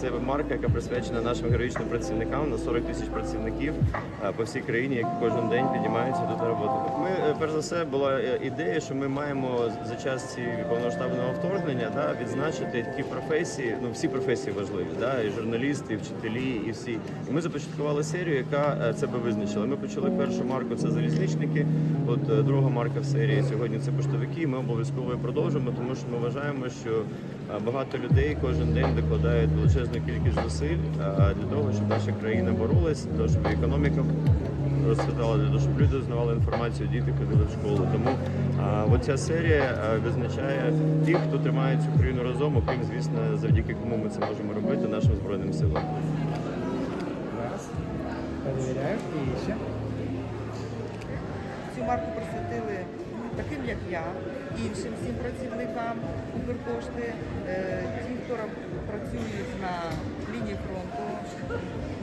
це марка, яка присвячена нашим героїчним працівникам на 40 тисяч працівників е, по всій країні, які кожен день піднімаються тут на роботу. Ми е, перш за все була е, ідея, що ми маємо за час цієї повноштабного вторгнення да, відзначити ті професії, ну всі професії важливі, да, і журналісти, і вчителі, і всі. І ми започаткували серію, яка це би визначила. Ми почали першу марку це залізничники. От друга марка в серії сьогодні це поштовики. Ми обов'язково продовжимо, тому що ми вважаємо, що багато людей кожен день докладають величезну кількість зусиль е, для того, щоб наша країна боролась, для того, щоб економіка розцвітала, для того, щоб люди знавали інформацію, діти ходили в школу. Тому а, от ця серія е, визначає тих, хто тримає цю країну разом, окрім, звісно, завдяки кому ми це можемо робити, нашим збройним силам. Перевіряю. І ще. Цю марку присвятили таким, як я, іншим всім працівникам Укрпошти, е, раб- працюють на лінії фронту,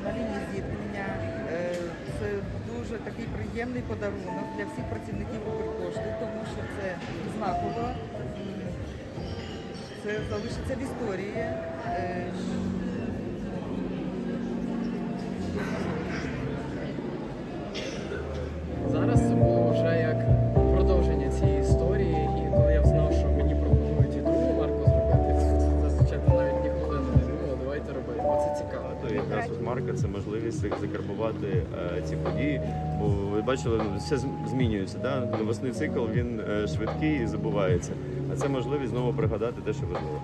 на лінії зіткнення. Е, Це дуже такий приємний подарунок для всіх працівників Укрпошти, тому що це знаково. Це залишиться в історії. Якраз от марка це можливість закарбувати е, ці події. Бо ви бачили, все змінюється. Да? Новосний цикл він е, швидкий і забувається. А це можливість знову пригадати те, що важливо.